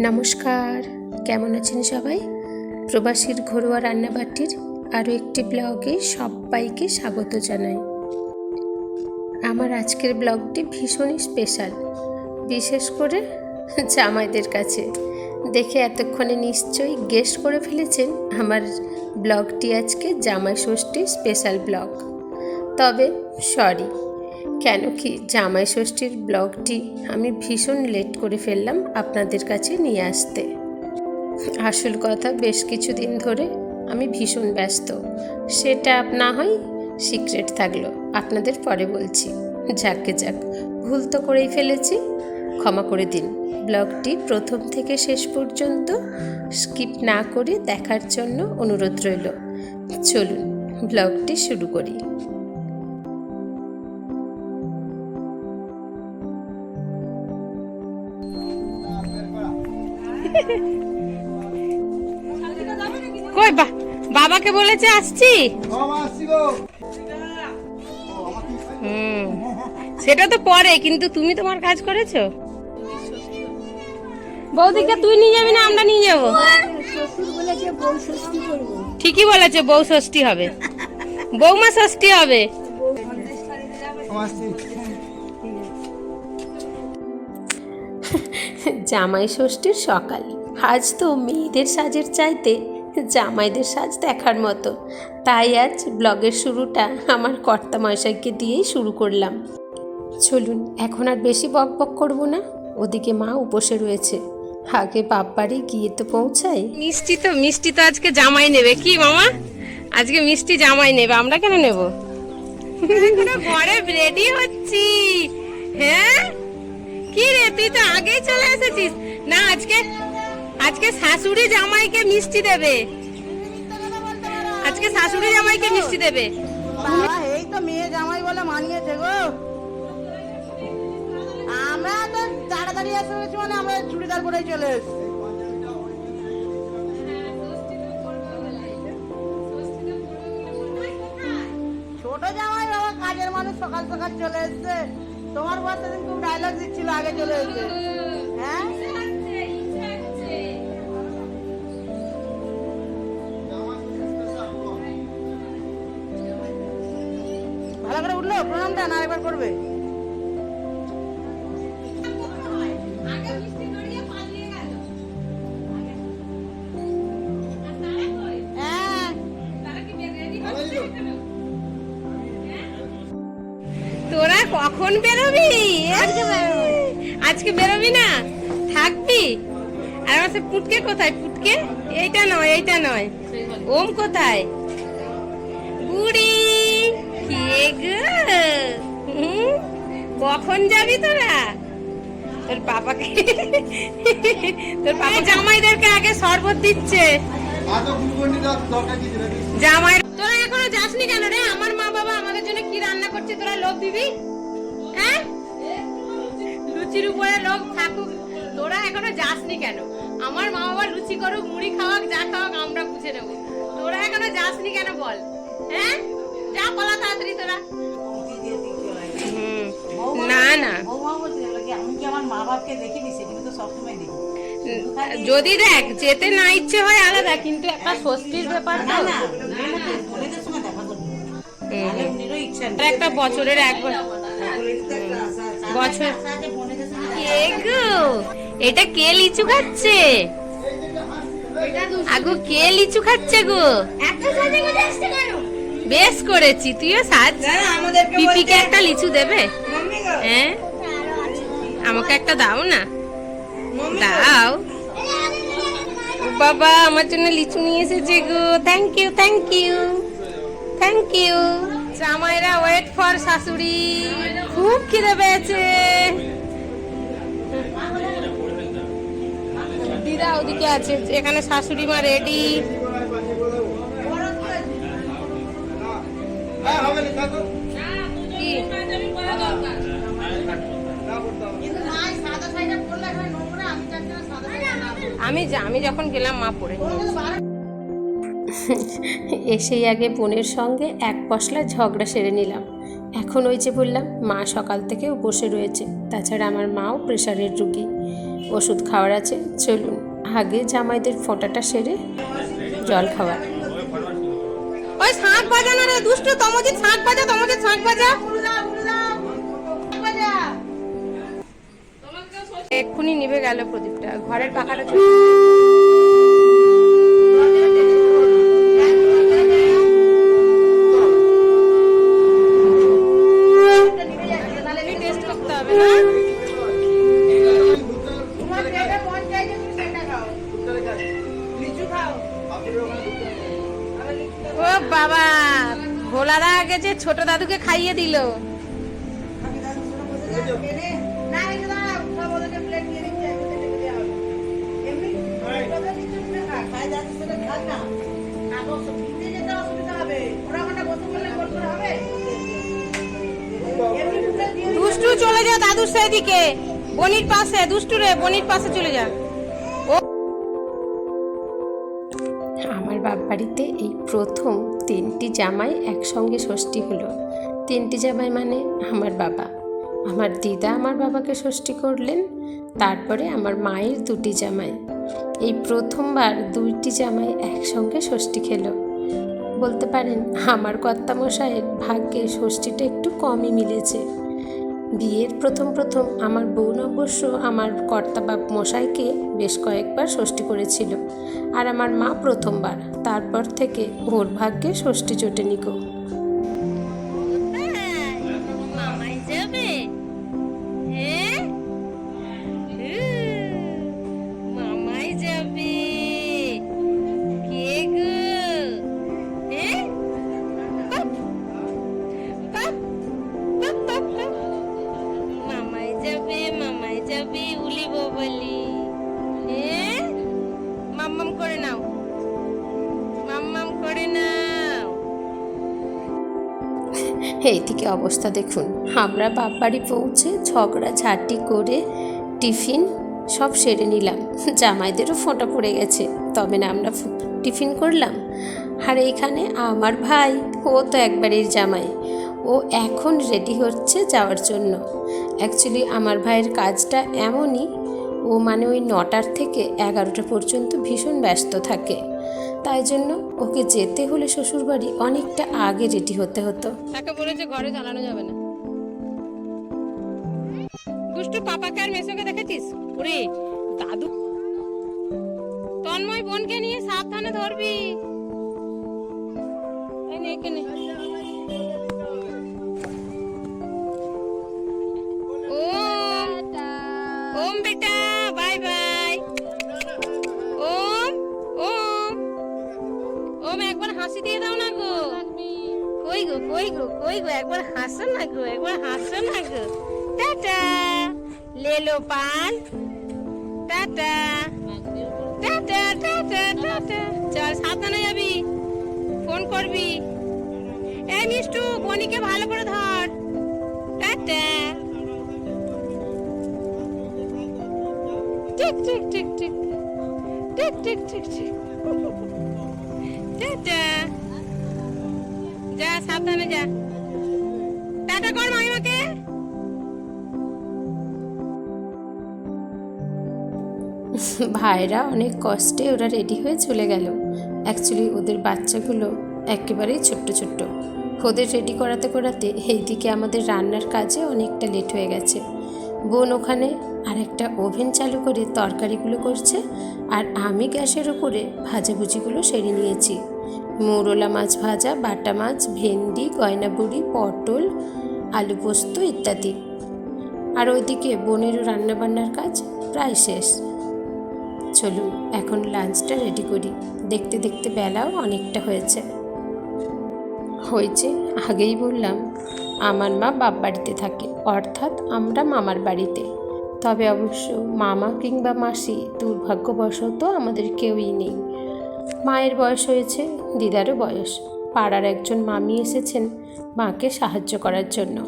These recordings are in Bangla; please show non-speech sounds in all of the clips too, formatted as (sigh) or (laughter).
নমস্কার। কেমন আছেন সবাই? প্রবাসীর ঘরোয়া রান্নাবাটির আরও একটি ব্লগে সবাইকে স্বাগত জানাই। আমার আজকের ব্লগটি ভীষণই স্পেশাল, বিশেষ করে জামাইদের কাছে। দেখে এতক্ষণে নিশ্চয়ই গেস করে ফেলেছেন আমার ব্লগটি আজকে জামাই ষষ্ঠী স্পেশাল ব্লগ। তবে, সরি কেন কি জামাই ষষ্ঠীর ব্লগটি আমি ভীষণ লেট করে ফেললাম আপনাদের কাছে নিয়ে আসতে। আসল কথা বেশ কিছুদিন ধরে আমি ভীষণ ব্যস্ত। সেটা না হয় সিক্রেট থাকল, আপনাদের পরে বলছি। যাকে যাক, ভুল তো করেই ফেলেছি। ক্ষমা করে দিন। ব্লগটি প্রথম থেকে শেষ পর্যন্ত স্কিপ না করে দেখার জন্য অনুরোধ রইল। চলুন, ব্লগটি শুরু করি। কই বা বাবাকে বলেছে আসছি? সেটা তো পরে কিন্তু তুমি তোমার কাজ করেছ? বৌদিকে তুই নিয়ে যাবি না আমরা নিয়ে যাব? ঠিকই বলেছে বউ ষষ্ঠী হবে। বৌমা ষষ্ঠী হবে। জামাই ষষ্ঠীর সকাল। আজ তো মেয়েদের সাজের চাইতে জামাইদের সাজ দেখার মতো। তাই আজ ব্লগের শুরুটা আমার কর্তা মশাইকে দিয়েই শুরু করলাম। চলুন, এখন আর বেশি বক বক করব না। ওদিকে মা উপসে রয়েছে। আগে বাপ বাড়ি গিয়ে তো পৌঁছাই মিষ্টি তো মিষ্টি তো আজকে জামাই নেবে। কি মামা? আজকে মিষ্টি জামাই নেবে। আমরা কেন নেব? (laughs) ঘরে রেডি হচ্ছি। হ্যাঁ? কি রে, তুই তো আগেই চলে এসেছিস। না, আজকে আজকে শাশুড়ি জামাইকে মিষ্টি দেবে। আজকে শাশুড়ি জামাইকে মিষ্টি দেবে। এই তো মেয়ে জামাই বলে মানিয়েছে গো। আমরা তো তাড়াতাড়ি এসে গেছি মানে আমরা চুড়িদার পরেই চলে এসেছি। ছোট জামাই বাবা, কাজের মানুষ সকাল সকাল চলে এসছে। তোমার বাচ্চা সেদিন খুব ডায়লগ দিচ্ছিল, আগে চলে এসে। হ্যাঁ? ভালো করে উঠল? প্রণাম দেন আরেকবার করবে? কখন বেরোবি? আজকে বেরোবি। না? থাকবি? আর আমার পুটকে কোথায়? পুটকে? এইটা নয় এইটা নয়। ওম কোথায়? বুড়ি কে গো? কখন যাবি তোরা? তোর পাপাকে তোর পাপা জামাইদেরকে আগে শরবত দিচ্ছে। জামাই তোরা এখনও যাসনি কেন রে? আমার মা বাবা আমাদের জন্য কি রান্না করছে তোরা লোভ দিবি? লুচির উপরে লোক থাকুক। তোরা এখনও যাসনি কেন? আমার মা বাবা লুচি করুক মুড়ি খাওয়াক যা খাওয়াক আমরা বুঝে নেব। তোরা এখনও যাসনি কেন বল? হ্যাঁ? যা বলা তাড়াতাড়ি তোরা। না না। আমার মা দেখিনি তো সবসময় দেখি যদি দেখ যেতে না ইচ্ছে হয় আলাদা কিন্তু একটা ষষ্ঠীর ব্যাপার হুম। উনিরও ইচ্ছা এটা একটা বছরের একবার বছর। বোনেদের সঙ্গে কে গো এটা কে লিচু খাচ্ছে? আগু কে লিচু খাচ্ছে গো? বেশ করেছি তুইও সাজ। পিপিকে একটা লিচু দেবে? হ্যাঁ? আমাকে একটা দাও না? দাও। বাবা আমার জন্য লিচু নিয়ে এসেছে গো। Thank you thank you thank you জামাইরা ওয়েট ফর শাশুড়ি। খুব খিদে পেয়েছে। দিদা ওদিকে আছে এখানে শাশুড়ি মা রেডি আমি যা- আমি যখন গেলাম মা পড়ে এসেই আগে বোনের সঙ্গে এক পশলা ঝগড়া সেরে নিলাম। এখন ওই যে বললাম মা সকাল থেকে উপসে রয়েছে। তাছাড়া আমার মাও প্রেশারের রুগী। ওষুধ খাওয়ার আছে চলুন। আগে জামাইদের ফোঁটাটা সেরে জল খাওয়ার ওই শাঁখ বাজানো রে দুষ্ট তমজিৎ শাঁখ বাজা তমজিৎ শাঁখ বাজা এক্ষুনি নিভে গেল প্রদীপটা ঘরের পাখাটা গোল করে হবে? এমনি plate দিয়ে দিচ্ছি। দুষ্টু চলে যা দাদুর সেদিকে বনির পাশে, দুষ্টু রে, বনির পাশে চলে যা আমার বাপ বাড়িতে এই প্রথম তিনটি জামাই একসঙ্গে ষষ্ঠী হলো। তিনটি জামাই মানে আমার বাবা। আমার দিদা আমার বাবাকে ষষ্ঠী করলেন, তারপরে আমার মায়ের দুটি জামাই। এই প্রথমবার দুইটি জামাই একসঙ্গে ষষ্ঠী খেলো। বলতে পারেন, আমার কর্তামশাইয়ের ভাগ্যে ষষ্ঠীটা একটু কমই মিলেছে। বিয়ের প্রথম প্রথম আমার বোন অবশ্য আমার কর্তা বাপ মশাইকে বেশ কয়েকবার ষষ্ঠী করেছিল। আর আমার মা প্রথমবার, তারপর থেকে ওর ভাগ্যে ষষ্ঠী জোটেনি গো। এইদিকে অবস্থা দেখুন। আমরা বাপ বাড়ি পৌঁছে ঝগড়া ঝাঁটি করে টিফিন সব সেরে নিলাম। জামাইদেরও ফোঁটা পড়ে গেছে। তবে না, আমরা টিফিন করলাম। আর এইখানে আমার ভাই, ও তো একবারের জামাই। ও এখন রেডি হচ্ছে যাওয়ার জন্য। অ্যাকচুয়ালি আমার ভাইয়ের কাজটা এমনই, ও মানে ওই নটার থেকে এগারোটা পর্যন্ত ভীষণ ব্যস্ত থাকে। তাই জন্য ওকে যেতে হলে শ্বশুরবাড়ি অনেকটা আগে রেডি হতে হতো। তাকে বলেছে ঘরে জানানো যাবে না। দুষ্টু পাপাকে আর মেসোকে দেখেছিস? ওরে দাদু। তন্ময় বোনকে নিয়ে সাবধানে ধরবি। এই নে, কই গো কই গো কই গো? একবার হাসো না গো, একবার হাসো না গো। টাটা। লেলো পান। টাটা। Tata tata tata. চল, সাবধানে যাবি। ফোন করবি। এই মিষ্টু বনিকে ভালো করে ধর। টাটা। ঠিক ঠিক ঠিক ঠিক। ঠিক ঠিক ঠিক ঠিক। টাটা। যা, সাবধানে যা। টাটা কর ভাইরা অনেক কষ্টে ওরা রেডি হয়ে চলে গেল। অ্যাকচুয়ালি ওদের বাচ্চাগুলো একেবারেই ছোট্ট ছোট্ট। ওদের রেডি করাতে করাতে এইদিকে আমাদের রান্নার কাজে অনেকটা লেট হয়ে গেছে। বোন ওখানে আর একটা ওভেন চালু করে তরকারিগুলো করছে, আর আমি গ্যাসের উপরে ভাজাভুজিগুলো সেরে নিয়েছি। মৌরলা মাছ ভাজা, বাটা মাছ, ভেন্ডি গয়নাবুড়ি পটল, আলু পোস্ত ইত্যাদি। আর ওইদিকে বোনেরও রান্নাবান্নার কাজ প্রায় শেষ। চলুন, এখন লাঞ্চটা রেডি করি। দেখতে দেখতে বেলাও অনেকটা হয়েছে। হয়েছে, আগেই বললাম, আমার মা বাপ বাড়িতে থাকে, অর্থাৎ আমরা মামার বাড়িতে। তবে অবশ্য মামা কিংবা মাসি দুর্ভাগ্যবশত আমাদের কেউই নেই। মায়ের বয়স হয়েছে, দিদারও বয়স। পাড়ার একজন মামি এসেছেন মাকে সাহায্য করার জন্য।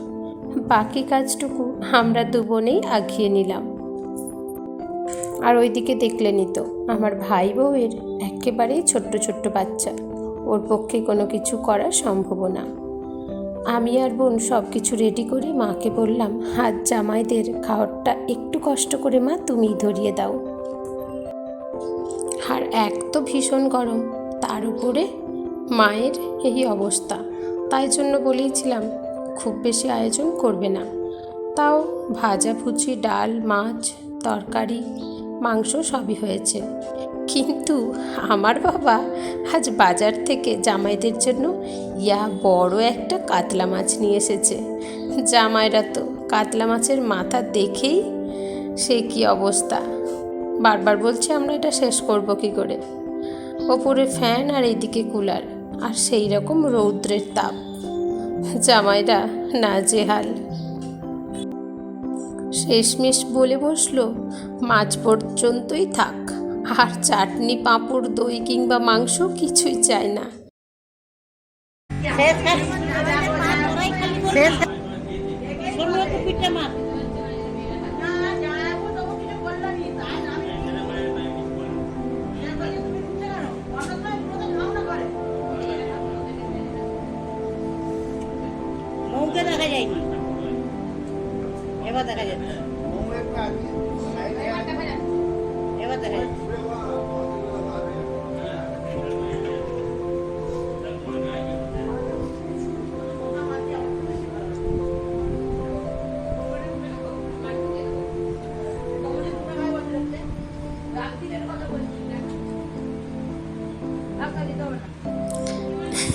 বাকি কাজটুকু আমরা দু বোনেই আগিয়ে নিলাম। আর ওইদিকে দেখলেনই তো, আমার ভাই বউয়ের একেবারেই ছোট্ট ছোট্ট বাচ্চা। ওর পক্ষে কোনো কিছু করা সম্ভব না। আমি আর বোন সব কিছু রেডি করে মাকে বললাম, হাত জামাইদের খাওয়ারটা একটু কষ্ট করে মা তুমি ধরিয়ে দাও। এক তো ভীষণ গরম, তার উপরে মায়ের এই অবস্থা। তাই জন্য বলেইছিলাম, খুব বেশি আয়োজন করবে না। তাও ভাজা ভুজি, ডাল, মাছ, তরকারি, মাংস সবই হয়েছে। কিন্তু আমার বাবা আজ বাজার থেকে জামাইদের জন্য ইয়া বড় একটা কাতলা মাছ নিয়ে এসেছে। জামাইরা তো কাতলা মাছের মাথা দেখেই সে কি অবস্থা। বারবার বলছে আমরা এটা শেষ করব কি করে ওপরে ফ্যান আর এইদিকে কুলার আর সেই রকম রৌদ্রের তাপ জামাইরা নাজেহাল শেষমেশ বলে বসল মাছ পর্যন্তই থাক আর চাটনি পাঁপড় দই কিংবা মাংস কিছুই চাই না শেষ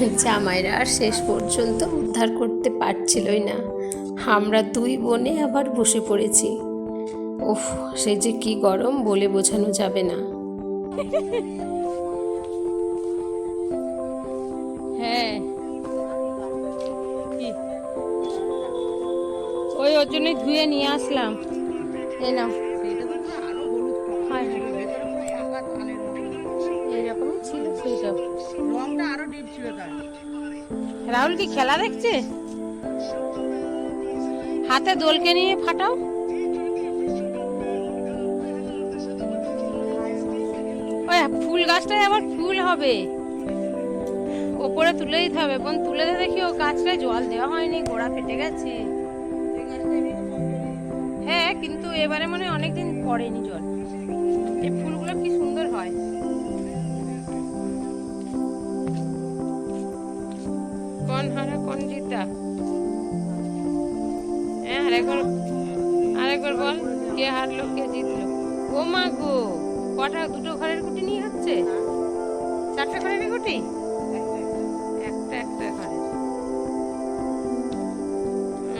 জামাইরা আর শেষ পর্যন্ত উদ্ধার করতে পারছিলই না। আমরা দুই বোনে আবার বসে পড়েছি। ওফ সে যে কি গরম বলে বোঝানো যাবে না। হ্যাঁ। ওই ওর জন্যই ধুয়ে নিয়ে আসলাম। এই নাও। রাহুল কি খেলা দেখছে? হাতে দোলকে নিয়ে ফাটাও। ওই ফুল গাছটায় আবার ফুল হবে। ওপরে তুলে দিতে হবে, বোন, তুলে দিয়ে দেখি, ও গাছটায় জল দেওয়া হয়নি, গোড়া ফেটে গেছে। হ্যাঁ কিন্তু এবারে মনে অনেকদিন পড়েনি জল। কোন হারা কোন জিতা আরেকবার বল, কে হারলো, কে জিতলো? ও মা গো, কটা, দুটো ঘরের গুটি নিয়ে হচ্ছে? চারটে ঘরের গুটি একটা একটা ঘরের।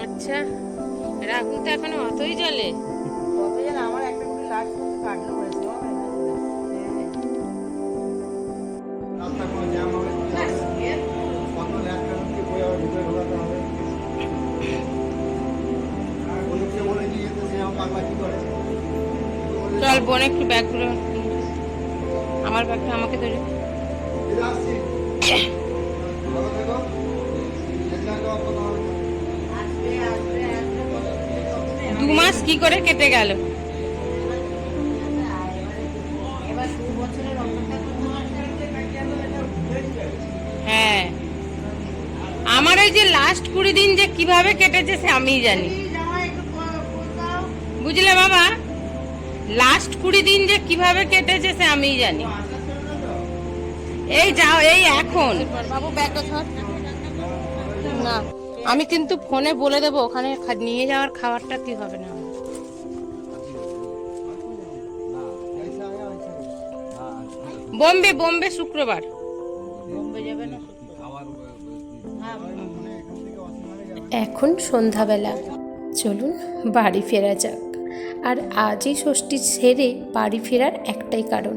আচ্ছা রাহুল তো এখন অতই জলে কবে যেন আমার একটা গুটি লাস্ট কাটলো। চল বোন একটু ব্যাগগুলো আমার ব্যাগটা আমাকে ধরে। দু মাস কি করে কেটে গেল। হ্যাঁ। আমার ওই যে লাস্ট কুড়ি দিন যে কীভাবে কেটেছে সে আমিই জানি। বুঝলে বাবা? লাস্ট কুড়ি দিন যে কীভাবে কেটেছে সে আমি জানি। এই যাও এই এখন। বাবু না আমি কিন্তু ফোনে বলে দেবো ওখানে নিয়ে যাওয়ার খাবারটা কি হবে না বোম্বে বোম্বে শুক্রবার। হ্যাঁ, এখন সন্ধ্যাবেলা। চলুন বাড়ি ফেরা যাক। আর আজই ষষ্ঠী ছেড়ে বাড়ি ফেরার একটাই কারণ।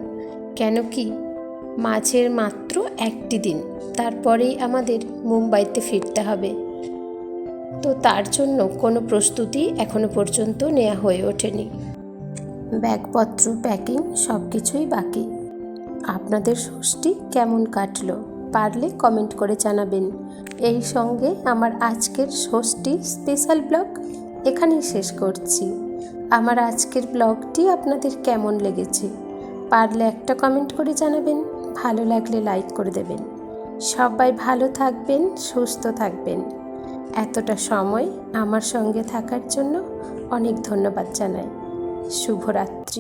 কেন কি? মাঝের মাত্র একটি দিন, তারপরেই আমাদের মুম্বাইতে ফিরতে হবে। তো তার জন্য কোনো প্রস্তুতি এখনও পর্যন্ত নেওয়া হয়ে ওঠেনি। ব্যাগপত্র, প্যাকিং সব কিছুই বাকি। আপনাদের ষষ্ঠী কেমন কাটলো পারলে কমেন্ট করে জানাবেন। এই সঙ্গে আমার আজকের ষষ্ঠী স্পেশাল ব্লগ এখানেই শেষ করছি। আমার আজকের ব্লগটি আপনাদের কেমন লেগেছে? পারলে একটা কমেন্ট করে জানাবেন, ভালো লাগলে লাইক করে দেবেন। সবাই ভালো থাকবেন, সুস্থ থাকবেন। এতটা সময় আমার সঙ্গে থাকার জন্য অনেক ধন্যবাদ জানাই। শুভরাত্রি।